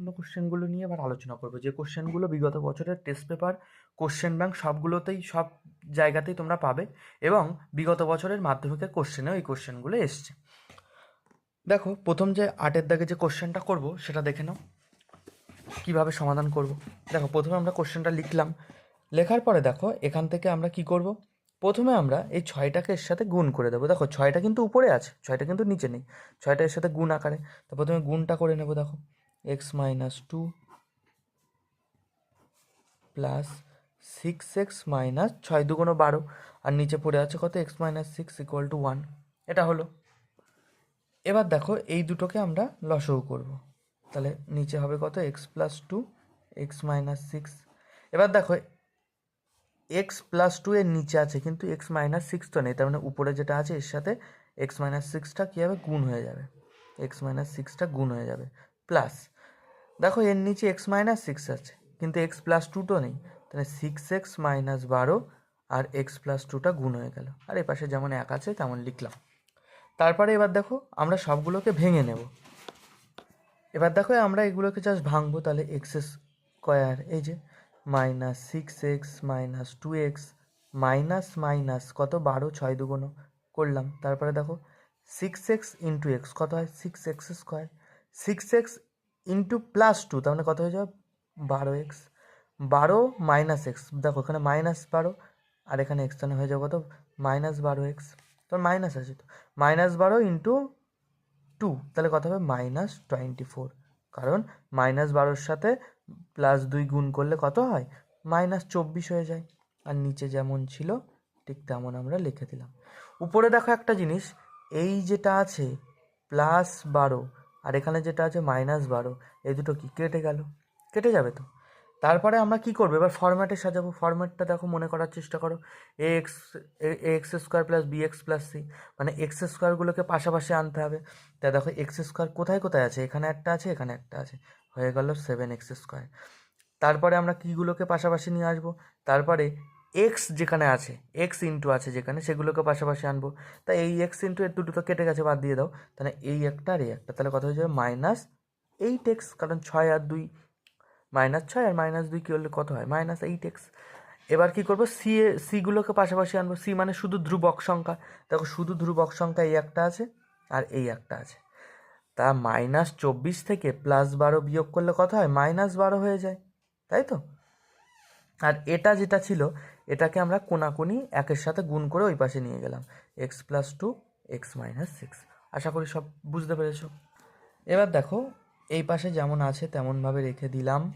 গুরুত্বপূর্ণ কোশ্চেনগুলো নিয়ে এবার আলোচনা করব। যে কোশ্চেনগুলো বিগত বছরের টেস্ট পেপার কোশ্চেন ব্যাংক সবগুলোতেই, সব জায়গাতেই তোমরা পাবে এবং বিগত বছরের মাধ্যমিকের কোশ্চেনেও এই কোশ্চেনগুলো এসছে। দেখো, প্রথম যে আটের দাগে যে কোশ্চেনটা করব, সেটা দেখে নাও। কীভাবে সমাধান করব? দেখো, প্রথমে আমরা কোশ্চেনটা লিখলাম। লেখার পরে দেখো, এখান থেকে আমরা কি করব? প্রথমে আমরা এই ছয়টাকে এর সাথে গুণ করে দেবো। দেখো, ছয়টা কিন্তু উপরে আছে, ছয়টা কিন্তু নিচে নেই। ছয়টা এর সাথে গুণ আকারে। তো প্রথমে গুণটা করে নেব, দেখো। X minus two plus six x minus ছয় দুগুণো বারো। আর নিচে পড়ে আছে কত? X minus six equal to one. এটা হলো। এবার দেখো, এই দুটোকে আমরা লসও করব। তাহলে নিচে হবে কত? X plus two, x minus six. এবার দেখো, এক্স প্লাস টু এর নিচে আছে, কিন্তু এক্স মাইনাস সিক্স তো নেই। তার মানে উপরে যেটা আছে, এর সাথে এক্স মাইনাস সিক্সটা কী হবে গুণ হয়ে যাবে? এক্স মাইনাস সিক্সটা গুণ হয়ে যাবে। প্লাস দেখো, এর নিচে এক্স মাইনাস সিক্স আছে, কিন্তু এক্স প্লাস টু তো নেই। তাহলে সিক্স এক্স মাইনাস বারো আর এক্স প্লাস টুটা গুণ হয়ে গেল। আর এ পাশে যেমন এক আছে, তেমন লিখলাম। তারপরে এবার দেখো, আমরা সবগুলোকে ভেঙে নেব। এবার দেখো, আমরা এগুলোকে জাস্ট ভাঙবো, তাহলে এক্স স্কোয়ার এই যে minus six x minus two x minus minus কত? বারো, ছয় দুগুণ করলাম। তারপরে দেখো সিক্স এক্স ইন্টু এক্স কত হয়? Six x square six x into plus two তার মানে কত হয়ে যাবে? বারো এক্স বারো মাইনাস এক্স দেখো এখানে মাইনাস বারো, আর এখানে এক্স তাহলে হয়ে যাবে কত? মাইনাস বারো এক্স তোর মাইনাস আছে তো। মাইনাস বারো ইন্টু টু তাহলে কত হবে? মাইনাস টোয়েন্টি ফোর কারণ মাইনাস বারোর সাথে প্লাস দুই গুণ করলে কত হয়? মাইনাস চব্বিশ হয়ে যায়। আর নিচে যেমন ছিল, ঠিক তেমন আমরা লিখে দিলাম। উপরে দেখো একটা জিনিস, এই যেটা আছে প্লাস বারো আর এখানে যেটা আছে মাইনাস বারো, এই দুটো কি? কেটে গেল। কেটে যাবে তো। তারপরে আমরা কি করব? এবার ফরম্যাটে সাজাবো। ফরম্যাটটা দেখো মনে করার চেষ্টা করো। A x a x square plus b x plus c মানে এক্স স্কোয়ারগুলোকে পাশাপাশি আনতে হবে। তা দেখো এক্স স্কোয়ার কোথায় কোথায় আছে? এখানে একটা আছে, এখানে একটা আছে। হয়ে গেল সেভেন এক্স স্কোয়ার তারপরে আমরা কীগুলোকে পাশাপাশি নিয়ে আসব? তারপরে এক্স যেখানে আছে এক্স ইন্টু আছে যেখানে, সেগুলোকে পাশাপাশি আনব। তা এই এক্স ইন্টু এর দুটো তো কেটে গেছে, বাদ দিয়ে দাও। তাহলে এই একটা আর এই একটা, তাহলে কত হয়ে যাবে? মাইনাস এইট এক্স কারণ ছয় আর দুই মাইনাস ছয় আর মাইনাস দুই কী হলে কত হয়? মাইনাস এইট এক্স এবার কী করব? সি এ সিগুলোকে পাশাপাশি আনব। সি মানে শুধু ধ্রুবক সংখ্যা। দেখো, শুধু ধ্রুবক সংখ্যা এই একটা আছে আর এই একটা আছে। তা মাইনাস চব্বিশ থেকে প্লাস বারো বিয়োগ করলে কত হয়? মাইনাস বারো হয়ে যায়, তাই তো? আর এটা যেটা ছিল এটাকে আমরা কোনাকুনি একের সাথে গুণ করে ওই পাশে নিয়ে গেলাম। X plus two x minus six আশা করি সব বুঝতে পেরেছ। এবার দেখো, এই পাশে যেমন আছে তেমনভাবে রেখে দিলাম।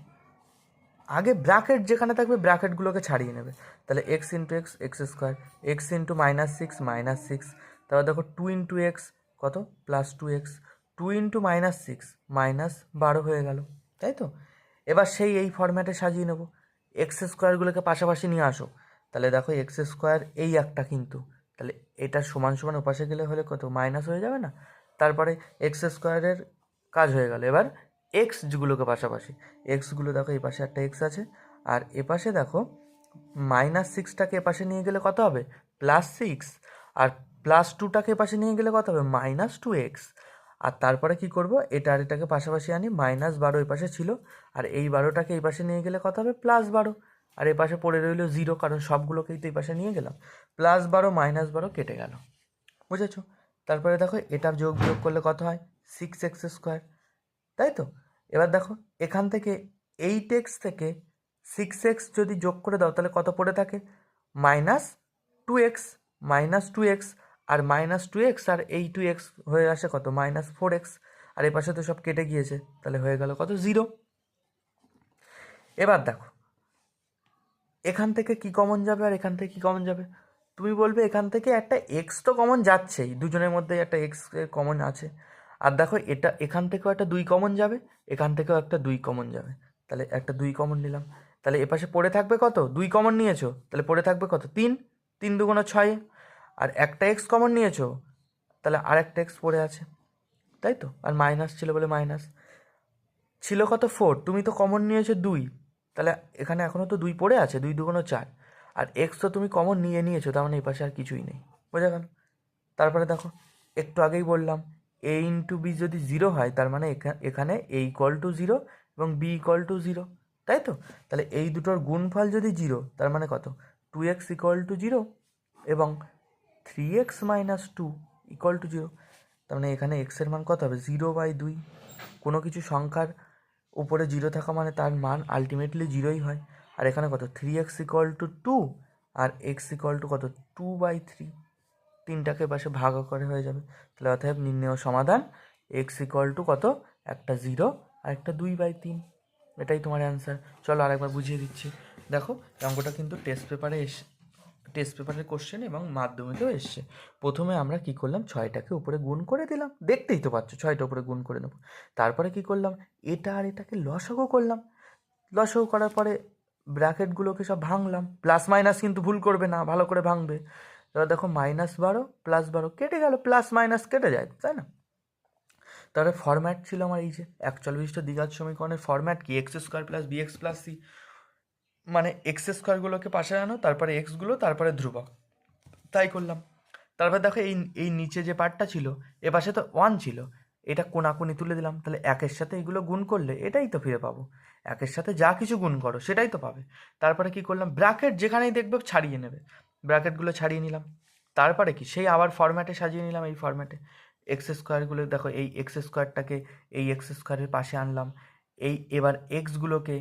আগে ব্র্যাকেট যেখানে থাকবে ব্র্যাকেটগুলোকে ছাড়িয়ে নেবে। তাহলে x into x x square x into minus six minus six তারপর দেখো টু ইন্টু এক্স কত? Plus two x two into minus six minus বারো হয়ে গেল। তাই তো? এবার সেই এই ফরম্যাটে সাজিয়ে নেব। এক্স স্কোয়ারগুলোকে পাশাপাশি নিয়ে আসো। তাহলে দেখো এক্স স্কোয়ার এই একটা কিন্তু। তাহলে এটা সমান সমান ওপাশে গেলে হলে কত? মাইনাস হয়ে যাবে না? তারপরে এক্স স্কোয়ারের কাজ হয়ে গেল। এবার এক্স যেগুলোকে পাশাপাশি। এক্সগুলো দেখো এই পাশে একটা এক্স আছে। আর এ পাশে দেখো মাইনাস সিক্সটাকে এপাশে নিয়ে গেলে কত হবে? প্লাস সিক্স আর প্লাস টুটাকে এপাশে নিয়ে গেলে কত হবে? মাইনাস টু এক্স আর তারপরে কি করব? এটা আর এটাকে পাশাপাশি আনি মাইনাস বারো এই পাশে ছিল। আর এই বারোটাকে এই পাশে নিয়ে গেলে কত হবে? প্লাস বারো। আর এই পাশে পড়ে রইল জিরো কারণ সবগুলোকেই তো এই পাশে নিয়ে গেলাম। প্লাস বারো মাইনাস বারো কেটে গেল। বুঝেছ? তারপরে দেখো, এটার যোগ বিয়োগ করলে কত হয়? সিক্স এক্স স্কোয়ার তাই তো? এবার দেখো, এখান থেকে এইট এক্স থেকে সিক্স এক্স যদি যোগ করে দাও, তাহলে কত পড়ে থাকে? Minus two x minus two x আর মাইনাস টু এক্স আর এই টু এক্স হয়ে আসে কত? মাইনাস ফোর এক্স আর এই পাশে তো সব কেটে গিয়েছে, তাহলে হয়ে গেল কত? জিরো এবার দেখো, এখান থেকে কি কমন যাবে আর এখান থেকে কি কমন যাবে? তুমি বলবে এখান থেকে একটা এক্স তো কমন যাচ্ছেই, দুজনের মধ্যে একটা এক্স কমন আছে। আর দেখো এটা, এখান থেকেও একটা দুই কমন যাবে, এখান থেকেও একটা দুই কমন যাবে। তাহলে একটা দুই কমন নিলাম। তাহলে এপাশে পড়ে থাকবে কত? দুই কমন নিয়েছো। তাহলে পড়ে থাকবে কত? তিন। তিন দুগুণ ছয়। আর একটা এক্স কমন নিয়েছো, তাহলে আর একটা এক্স পড়ে আছে, তাই তো? আর মাইনাস ছিল বলে মাইনাস ছিল কত ফোর তুমি তো কমন নিয়েছো দুই, তাহলে এখানে এখনও তো দুই পড়ে আছে, দুই দুগুণ চার। আর এক্স তো তুমি কমন নিয়ে নিয়েছো, তার মানে এই পাশে আর কিছুই নেই। বোঝা গেল? তারপরে দেখো, একটু আগেই বললাম এ ইন্টু বি যদি জিরো হয়, তার মানে এখা- এখানে এ ইকল টু জিরো এবং বি ইকল টু জিরো তাই তো? তাহলে এই দুটোর গুণফল যদি জিরো তার মানে কত? Two x equal to zero এবং three x minus two equal to zero তার মানে এখানে এক্সের মান কত হবে? জিরো বাই দুই। কোনো কিছু সংখ্যার উপরে জিরো থাকা মানে তার মান আলটিমেটলি জিরোই হয়। আর এখানে কত? Three x equal to two R x equal to two? Two by three তিনটাকে পাশে ভাগ করে হয়ে যাবে। তাহলে অতএব নির্ণয় সমাধান এক্স ইকল টু কত? একটা জিরো আর একটা দুই বাই তিন। এটাই তোমার অ্যান্সার চলো আরেকবার বুঝিয়ে দিচ্ছি। দেখো অঙ্কটা কিন্তু টেস্ট পেপারে এস টেস্ট পেপারের কোশ্চেন এবং মাধ্যমিকেও এসছে। প্রথমে আমরা কি করলাম? ছয়টাকে উপরে গুণ করে দিলাম। দেখতেই তো পাচ্ছ, ছয়টা উপরে গুণ করে নেব। তারপরে কি করলাম? এটা আর এটাকে লসাগু করলাম। লসাগু করার পরে ব্র্যাকেটগুলোকে সব ভাঙলাম। প্লাস মাইনাস কিন্তু ভুল করবে না, ভালো করে ভাঙবে। এবার দেখো মাইনাস বারো প্লাস বারো কেটে গেল প্লাস মাইনাস কেটে যায়, তাই না? তাহলে ফরম্যাট ছিল আমার এই যে, একচল্লিশটা দ্বিঘাত সমীকরণের ফরম্যাট কি? X square plus b x plus c মানে এক্স স্কোয়ারগুলোকে পাশে আনো, তারপরে এক্সগুলো তারপরে ধ্রুবক। তাই করলাম। তারপর দেখো এই এই নিচে যে পার্টটা ছিল, এ পাশে তো ওয়ান ছিল। এটা কোনাকুনি তুলে দিলাম। তাহলে একের সাথে এগুলো গুণ করলে এটাই তো ফিরে পাবো। একের সাথে যা কিছু গুণ করো, সেটাই তো পাবে। তারপরে কি করলাম? ব্র্যাকেট যেখানেই দেখবে ছাড়িয়ে নেবে। ব্র্যাকেটগুলো ছাড়িয়ে নিলাম। তারপরে কি? সেই আবার ফরম্যাটে সাজিয়ে নিলাম এই ফরম্যাটে এক্স স্কোয়ারগুলো দেখো এই এক্স স্কোয়ারটাকে এই এক্স স্কোয়ারের পাশে আনলাম। এই এবার এক্সগুলোকে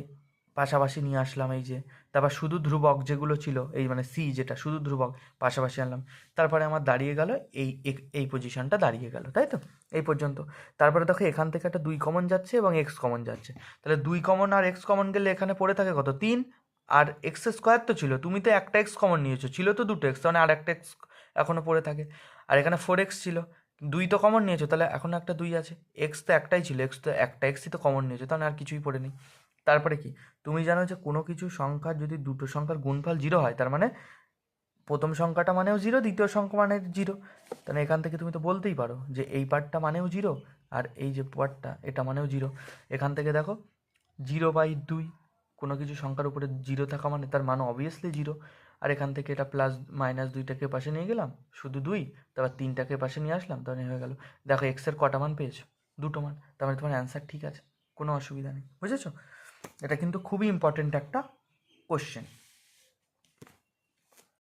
পাশাপাশি নিয়ে আসলাম এই যে, তারপর শুধু ধ্রুবক যেগুলো ছিল, এই মানে সি যেটা, শুধু ধ্রুবক পাশাপাশি আনলাম। তারপরে আমার দাঁড়িয়ে গেল, এই এই পজিশনটা দাঁড়িয়ে গেল, তাই তো? এই পর্যন্ত। তারপরে দেখো এখান থেকে একটা দুই কমন যাচ্ছে এবং এক্স কমন যাচ্ছে। তাহলে দুই কমন আর এক্স কমন গেলে এখানে পড়ে থাকে কত? তিন। আর এক্স স্কোয়ার তো ছিল, তুমি তো একটা এক্স কমন নিয়েছো, ছিল তো দুটো এক্স মানে আর একটা এক্স এখনও পড়ে থাকে। আর এখানে ফোর এক্স ছিল, দুই তো কমন নিয়েছো, তাহলে এখন একটা দুই আছে। এক্স তো একটাই ছিল এক্স তো একটা এক্সই তো কমন নিয়েছো, তাহলে আর কিছুই পড়ে নেই। তারপরে কি? তুমি জানো যে কোনো কিছু সংখ্যার যদি দুটো সংখ্যার গুণফল জিরো হয়, তার মানে প্রথম সংখ্যাটা মানেও জিরো দ্বিতীয় সংখ্যা মানে জিরো তাহলে এখান থেকে তুমি তো বলতেই পারো যে এই পার্টটা মানেও জিরো আর এই যে পার্টটা, এটা মানেও জিরো এখান থেকে দেখো জিরো বাই দুই, কোনো কিছু সংখ্যার উপরে জিরো থাকা মানে তার মান অবভিয়াসলি জিরো আর এখান থেকে এটা প্লাস মাইনাস দুইটাকে পাশে নিয়ে গেলাম, শুধু দুই, তারপর তিনটাকে পাশে নিয়ে আসলাম, তাহলে হয়ে গেল। দেখো এক্সের কটা মান পেয়েছ? দুটো মান, তার মানে তোমার অ্যান্সার ঠিক আছে, কোনো অসুবিধা নেই, বুঝেছ? এটা কিন্তু খুবই ইম্পর্টেন্ট একটা কোশ্চেন